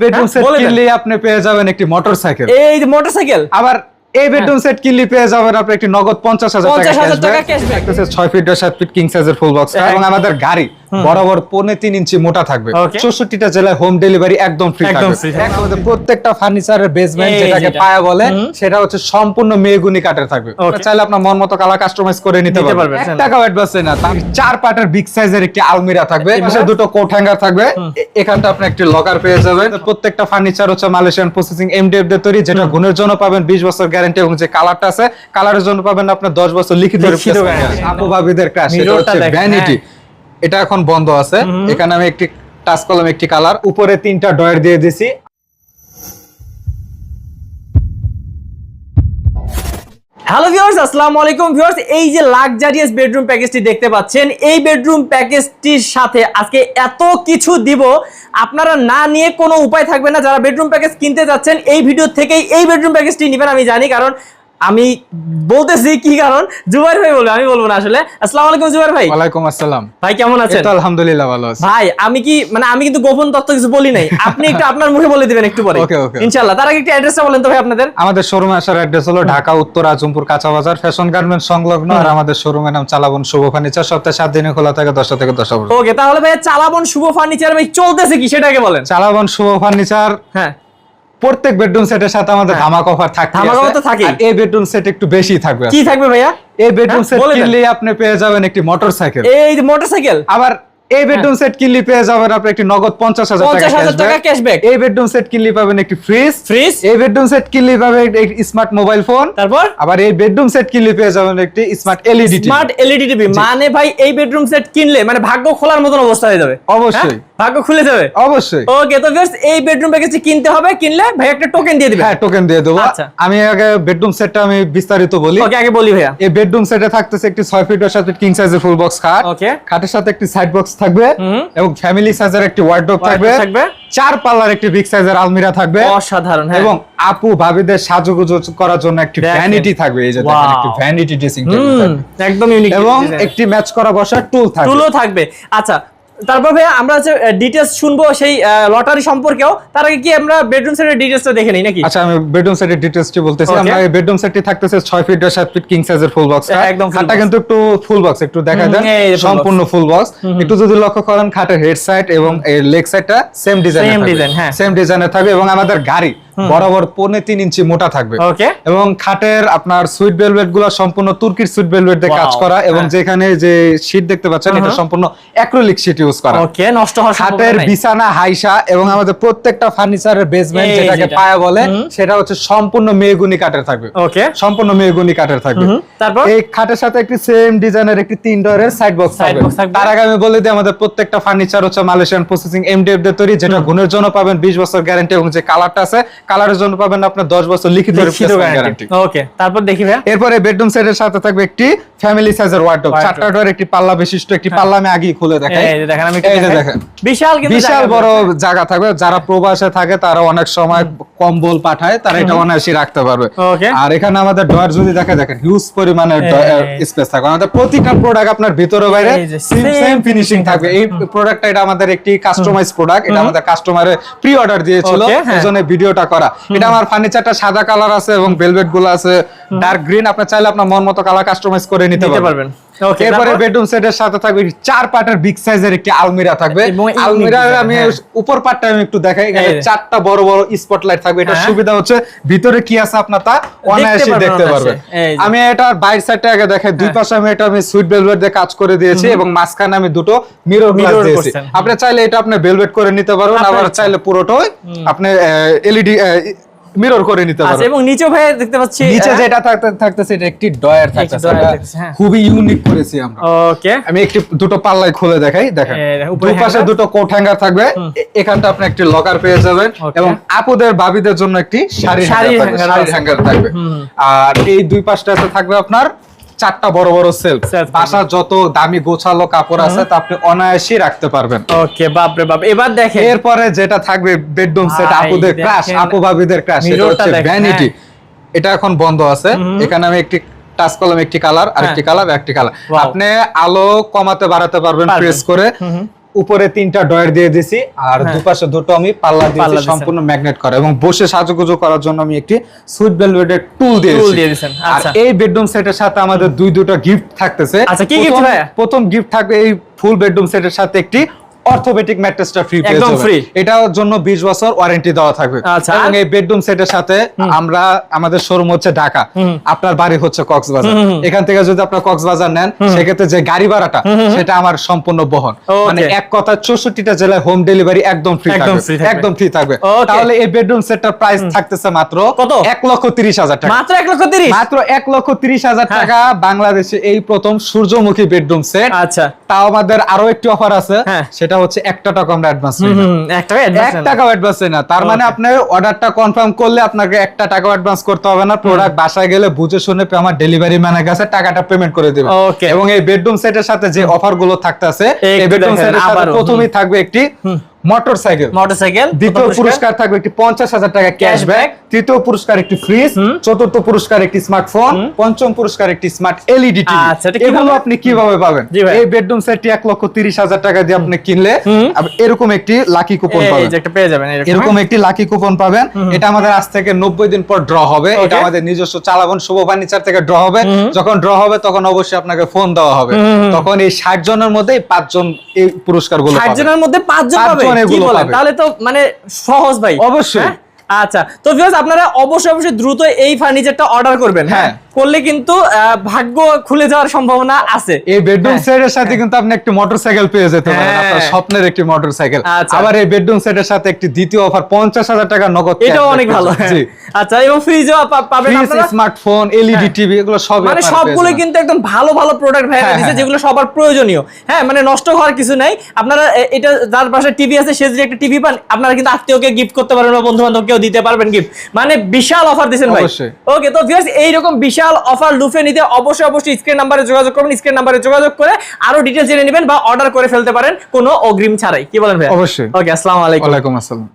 Bedroom হ্যাঁ, set কিনলে আপনি পেয়ে যাবেন একটি মোটরসাইকেল এই যে মোটরসাইকেল আবার এই বেডরুম সেট কিনলে পেয়ে যাবেন আপনি একটি নগদ পঞ্চাশ হাজার টাকা 50,000 টাকা ক্যাশব্যাক। ছয় ফিট দশ সাত ফিট কিং সাইজের ফুল বক্স এবং আমাদের গাড়ি। বরাবর পৌনে তিন ইঞ্চি মোটা থাকবে। চৌষট্টিটা জেলায় হোম ডেলিভারি একদম ফ্রি থাকবে। প্রত্যেকটা ফার্নিচারের বেসমেন্ট যেটাকে পায়া বলে সেটা হচ্ছে সম্পূর্ণ মেগুনি কাঠের থাকবে। চাইলে আপনার মন মতো কালার কাস্টমাইজ করে নিতে পারবেন। টাকাও অ্যাডভান্স না। চার পার্টের বিগ সাইজের একটি আলমিরা থাকবে। দুটো কোট হ্যাঙ্গার থাকবে। এখানটা আপনি একটি লকার পেয়ে যাবেন। প্রত্যেকটা ফার্নিচার হচ্ছে মালয়েশিয়ান প্রসেসিং এমডিএফ দিয়ে তৈরি যেটা গুণের জন্য পাবেন 20 বছর গ্যারান্টি এবং যে কালারটা আছে কালারের জন্য পাবেন আপনার 10 বছর লিখিত। আপু ভাবিদের ক্রাশ এটা হচ্ছে ভ্যানিটি এটা এখন বন্ধ আছে। এখানে আমি একটি টাচ কলম একটি কালার উপরে তিনটা ডয়ার দিয়ে দিছি। হ্যালো ভিউয়ার্স আসসালামু আলাইকুম। ভিউয়ার্স এই যে লাক্সারিয়াস বেডরুম প্যাকেজটি দেখতে পাচ্ছেন এই বেডরুম প্যাকেজটির সাথে আজকে এত কিছু দিব। আপনারা না নিয়ে কোনো উপায় থাকবে না। যারা বেডরুম প্যাকেজ কিনতে যাচ্ছেন এই ভিডিও থেকেই এই বেডরুম প্যাকেজটি নেবেন আমি জানি। কারণ আমি বলতেছি কি কারণ? জুবাইর ভাই বলবে আমি বলব না আসলে। আসসালামু আলাইকুম জুবাইর ভাই। ওয়ালাইকুম আসসালাম। ভাই কেমন আছেন? তো আলহামদুলিল্লাহ ভালো আছি। ভাই আমি কি মানে আমি কিন্তু গোপন তথ্য কিছু বলি নাই। আপনি একটু আপনার মুখে বলে দিবেন একটু পরে। Okay, okay. ইনশাআল্লাহ। তার আগে একটু অ্যাড্রেসটা বলেন তো ভাই আপনাদের। আমাদের শোরুমে আসার অ্যাড্রেস হলো ঢাকা উত্তর আজমপুর কাঁচা বাজার ফ্যাশন গার্মেন্টস সংলগ্ন। আর আমাদের শোরুমের নাম চালাবন শুভ ফার্নিচার সপ্তাহে সাত দিনে খোলা থাকে দশটা থেকে দশটা পর্যন্ত। ওকে তাহলে ভাই চালাবন শুভ ফার্নিচার ভাই চলতেছে কি? সেটাকে বলেন। চালাবন শুভ ফার্নিচার হ্যাঁ। প্রত্যেক বেডরুম সেটের সাথে আমাদের ধামাক অফার থাকে ধামাক offer তো থাকেই। এই বেডরুম সেট একটু বেশি থাকবে। কি থাকবে ভাইয়া? এই বেডরুম সেট কিনলে আপনি পেয়ে যাবেন একটি মোটরসাইকেল এই যে মোটরসাইকেল আবার এই বেডরুম সেট কিনলে পেয়ে যাবেন আপনি একটি নগদ পঞ্চাশ হাজার টাকা 50,000 টাকা cashback। ক্যাশব্যাক এই বেডরুম সেট কিনলে পাবেন একটি ফ্রিজ ফ্রিজ এই বেডরুম সেট কিনলে পাবেন একটি স্মার্ট মোবাইল ফোন তারপর? আবার এই বেডরুম সেট কিনলে পেয়ে যাবেন একটি smart LED smart LED TV মানে ভাই এই বেডরুম সেট কিনলে মানে ভাগ্য খোলার মতন অবস্থা হয়ে যাবে। অবশ্যই। হ্যাঁ? ভাগ্য খুলে যাবে? অবশ্যই। ওকে তো ভিউয়ার্স এই বেডরুম প্যাকেজটি কিনতে হবে কিনলে ভাই একটা টোকেন দিয়ে দিবেন। হ্যাঁ টোকেন দিয়ে দেবো। আচ্ছা। আমি আগে বেডরুম সেটটা আমি বিস্তারিত বলি। ওকে আগে বলি ভাইয়া। এই বেডরুম সেটে থাকতেছে একটি ছয় ফিট সাত ফিট কিং সাইজের ফুল বক্স খাট। ওকে খাটের সাথে একটি সাইড বক্স থাকবে এবং ফ্যামিলি সাইজের একটি ওয়ার্ডরোব থাকবে। থাকবে। চার পাল্লার একটি বিগ সাইজের আলমিরা থাকবে। অসাধারণ হ্যাঁ। এবং আপু ভাবিদের সাজুগুজু করার জন্য একটি। ভ্যানিটি থাকবে। এই যে দেখেন একটি ভ্যানিটি ড্রেসিং টেবিল থাকবে। একদম ইউনিক এবং একটি ম্যাচ করা বসার টুল থাকবে। টুলও থাকবে। আচ্ছা তারপর ভাইয়া আমরা যে ডিটেলস শুনব সেই লটারি সম্পর্কেও তার আগে কি আমরা বেডরুম সেটের ডিটেলসটা দেখে নিই নাকি? আচ্ছা আমি বেডরুম সেটের ডিটেলসটি বলতেছি. আমরা এই বেডরুম সেটটি থাকতেছে 6 ফিট বাই 7 ফিট কিং সাইজের ফুল বক্স একদম খাটটা কিন্তু একটু ফুল বক্স একটু দেখা দেন। সম্পূর্ণ ফুল বক্স একটু যদি লক্ষ্য করেন খাটের হেড সাইড এবং এই লেগ সাইডটা সেম ডিজাইন থাকবে। design, হ্যাঁ। সেম ডিজাইনের থাকবে এবং আমাদের গাড়ি। বরাবর পৌনে তিন ইঞ্চি মোটা থাকবে। এবং খাটের আপনার সুইট ভেলভেটগুলো সম্পূর্ণ তুর্কির সুইট ভেলভেট দিয়ে কাজ করা এবং হ্যাঁ। যেখানে যে শীট দেখতে পাচ্ছেন এটা সম্পূর্ণ অ্যাক্রিলিক শীট ইউজ করা। ওকে নষ্ট হওয়ার খাটের বিছানা হাইসা এবং আমাদের প্রত্যেকটা ফার্নিচারের বেসমেন্ট যেটাকে পায়া বলে সেটা হচ্ছে সম্পূর্ণ মেগুনি কাঠের থাকবে। ওকে। সম্পূর্ণ মেগুনি কাঠের থাকবে। তারপর? এই খাটের সাথে একটি সেম ডিজাইনের একটি তিন ডোরের সাইড বক্স থাকবে। তার আগে আমি বলে দিই আমাদের প্রত্যেকটা ফার্নিচার হচ্ছে মালয়েশিয়ান প্রসেসিং এমডিএফ দিয়ে তৈরি যেটা গুণের জন্য পাবেন 20 বছর গ্যারান্টি এবং যে কালারটা আছে। কালারের জন্য পাবেন আপনার 10 বছর লিখিত গ্যারান্টি ওকে তারপর দেখি ভাইয়া। এরপরে বেডরুম সেটের সাথে থাকবে একটি ফ্যামিলি সাইজের ওয়ার্ডরোব। চারটা ডোর একটি পাল্লা বিশিষ্ট একটি পাল্লা আমি আগেই খুলে দেখাই। এই দেখেন আমি এই দেখেন। বিশাল কিন্তু বিশাল বড় জায়গা থাকবে। যারা প্রবাসে থাকে তারা অনেক সময় কম্বল পাঠায় তারা এটা অনায়াসই রাখতে পারবে। আর এখানে আমাদের ডয়ার যদি দেখা দেখেন হিউজ পরিমাণের। স্পেস থাকবে। আমাদের প্রতিটা প্রোডাক্ট আপনার ভিতরে বাইরে সেম সেম ফিনিশিং থাকবে। এই প্রোডাক্টটা এটা আমাদের একটি কাস্টমাইজ প্রোডাক্ট এটা আমাদের কাস্টমারের প্রি অর্ডার দিয়েছিল হ্যাঁ। এজন্য ভিডিওটা করা। এটা আমার ফার্নিচারটা সাদা কালার আছে এবং ভেলভেটগুলো আছে। ডার্ক গ্রিন আপনি চাইলে আপনার মন মতো কালার কাস্টমাইজ করে নিতে পারবেন। এরপরে বেডরুম সেটের সাথে থাকবে চার পার্টের বিগ সাইজের একটি আলমিরা থাকবে। আলমিরার আমি হ্যাঁ। উপর পার্টটা আমি একটু দেখাই এখানে চারটা বড় বড় স্পটলাইট থাকবে এটা হ্যাঁ। সুবিধা হচ্ছে। ভিতরে কি আছে আপনার তা অনায়াসে দেখতে যে। আমি এটা বাইর সাইডটা আগে দেখাই দুই পাশে আমি এটা আমি সুইট ভেলভেট দিয়ে কাজ করে দিয়েছি এবং মাঝখানে আমি দুটো মিরর গ্লাস দিয়েছি। আপনি চাইলে এটা আপনি ভেলভেট করে নিতে পারবেন আবার চাইলে পুরোটাই আপনি এলইডি মিরর করে নিতে পারো। এবং নিচে ভাই দেখতে পাচ্ছি নিচে যেটা থাকতে থাকতেছে এটা একটি ডয়ার থাকতেছে। হ্যাঁ। খুবই ইউনিক করেছি আমরা। ওকে আমি একটি দুটো পাল্লাই খুলে দেখাই দেখেন। দুই পাশে দুটো কোট হ্যাঙ্গার থাকবে। এখানটা আপনি একটি লকার পেয়ে যাবেন এবং আপুদের ভাবিদের জন্য একটি শাড়ি। হ্যাঙ্গার থাকবে। আর এই দুই পাশটাতে থাকবে আপনার চারটা বড় বড় সেলফ বাসার বাসা যত দামি গোছালো কাপড় আছে তা আপনি অনায়াসই রাখতে পারবেন। ওকে বাপ রে বাপ। এবার দেখেন। এরপরে যেটা থাকবে বেডরুম সেট আপুদের ক্রাশ আপু ভাবিদের ক্রাশ এটা হচ্ছে ভ্যানিটি। এটা এখন বন্ধ আছে। এখানে আমি একটি টাচ কলম একটি কালার আর একটি কালার একটি কালার আপনি আলো কমাতে বাড়াতে পারবেন। প্রেস করে। উপরে তিনটা ডয়ার দিয়ে দিছি আর দুপাশে দুটো আমি পাল্লা দিয়ে দিয়েছি সম্পূর্ণ ম্যাগনেট করা। এবং বসে সাজুগুজু করার জন্য আমি একটি সুইট বেলভেটের টুল দিয়েছি আর আচ্ছা। এই বেডরুম সেটের সাথে আমাদের দুই দুটো গিফট থাকতেছে। আচ্ছা, কি গিফট প্রথম- প্রথম গিফট থাকবে এই ফুল বেডরুম সেটের সাথে একটি অর্থোপেডিক ম্যাট্রেসটা ফ্রি পেয়ে একদম যাবেন। free। এটার জন্য 20 বছর ওয়ারেন্টি দেওয়া থাকবে। আচ্ছা, এবং এই বেডরুম সেটের সাথে আমরা আমাদের শোরুম হচ্ছে ঢাকা। আপনার বাড়ি হচ্ছে কক্সবাজার। এখান থেকে যদি আপনার কক্সবাজার নেন সেক্ষেত্রে যে গাড়ি ভাড়াটা সেটা আমার সম্পূর্ণ বহন। মানে এক কথা চৌষট্টিটা জেলায় হোম ডেলিভারি একদম ফ্রি থাকবে। একদম ফ্রি থাকবে। তাহলে এই বেডরুম সেটটার প্রাইস থাকতেছে মাত্র কত? এক লক্ষ তিরিশ হাজার টাকা। মাত্র এক লক্ষ তিরিশ? মাত্র এক লক্ষ তিরিশ হাজার হ্যাঁ। টাকা বাংলাদেশে এই প্রথম সূর্যমুখী বেডরুম সেট আচ্ছা। তাও আমাদের আরও একটি অফার আছে। হ্যাঁ। সেটা হচ্ছে একটা টাকা আমরা অ্যাডভান্স এক টাকা এক। টাকাও অ্যাডভান্স না। তার মানে আপনার আপনি অর্ডারটা কনফার্ম করলে আপনাকে একটা টাকাও অ্যাডভান্স করতে হবে না। প্রোডাক্ট বাসায় গেলে বুঝে শুনে পে- আমার ডেলিভারি ম্যানের কাছে টাকাটা পেমেন্ট করে দেবে। ওকে এবং এই বেডরুম সেটের সাথে যে অফারগুলো থাকতেছে এই বেডরুম সেটের সাথে প্রথমেই থাকবে একটি মোটরসাইকেল মোটরসাইকেল দ্বিতীয় পুরস্কার। থাকবে একটি পঞ্চাশ হাজার টাকা ক্যাশব্যাক তৃতীয় পুরস্কার একটি ফ্রিজ চতুর্থ পুরস্কার একটি স্মার্টফোন পঞ্চম পুরস্কার একটি স্মার্ট এলইডি টিভি আচ্ছা, কীভাবে? এগুলো আপনি কীভাবে পাবেন? এই বেডরুম সেটটি এক লক্ষ তিরিশ হাজার টাকা দিয়ে আপনি কিনলে এরকম একটি লাকি কুপন পাবেন। একটা পেয়ে যাবেন এরকম, একটি লাকি কুপন পাবেন। এটা আমাদের আজ থেকে নব্বই দিন পর ড্র হবে। এটা আমাদের নিজস্ব চালাবন শুভ ফার্নিচার থেকে ড্র হবে। যখন ড্র হবে তখন অবশ্যই আপনাকে ফোন দেওয়া হবে। তখন এই ষাট জনের মধ্যে পাঁচজন এই পুরস্কারগুলো ষাট জনের মধ্যে পাঁচজন পাবে? পাঁচজন এগুলো বলেন পাবে। তাহলে তো মানে সহজ ভাই অবশ্যই। হ্যাঁ? আচ্ছা তো ভিউয়ার্স আপনারা অবশ্যই অবশ্যই দ্রুত এই ফার্নিচারটা অর্ডার করবেন হ্যাঁ হ্যাঁ। করলে কিন্তু ভাগ্য খুলে যাওয়ার সম্ভাবনা আছে। এই বেডরুম হ্যাঁ। সেটের সাথে কিন্তু আপনি একটি মোটরসাইকেল পেয়ে যেতে পারেন হ্যাঁ। আপনার স্বপ্নের একটি মোটরসাইকেল আচ্ছা। আবার এই বেডরুম সেটের সাথে একটি দ্বিতীয় অফার পঞ্চাশ হাজার টাকা নগদ এটাও অনেক ভালো। জি। আচ্ছা এবং ফ্রিজও পাবেন আপনারা। স্মার্টফোন এলইডি টিভি এগুলো সব মানে সবগুলো কিন্তু একদম ভালো ভালো প্রোডাক্ট ভাইরা হ্যাঁ, দিচ্ছে হ্যাঁ। যেগুলো সবার প্রয়োজনীয়। হ্যাঁ মানে নষ্ট হওয়ার কিছু নাই। আপনারা এটা যার পাশে টিভি আছে সে যদি একটা টিভি পান আপনারা কিন্তু আত্মীয়কে গিফট করতে পারবেন বা বন্ধু বান্ধবকেও দিতে পারবেন গিফট মানে বিশাল অফার দিচ্ছেন ভাই। ওকে তো ভিউয়ার্স এইরকম বিশাল অফার লুফে নিতে অবশ্যই অবশ্যই স্ক্রিন নাম্বারে যোগাযোগ করবেন স্ক্রিন নাম্বারে যোগাযোগ করে আরও ডিটেলস জেনে নেবেন বা অর্ডার করে ফেলতে পারেন কোনো অগ্রিম ছাড়াই। কি বলেন ভাই অবশ্যই। ওকে আসসালামু আলাইকুম। ওয়া আলাইকুম আসসালাম।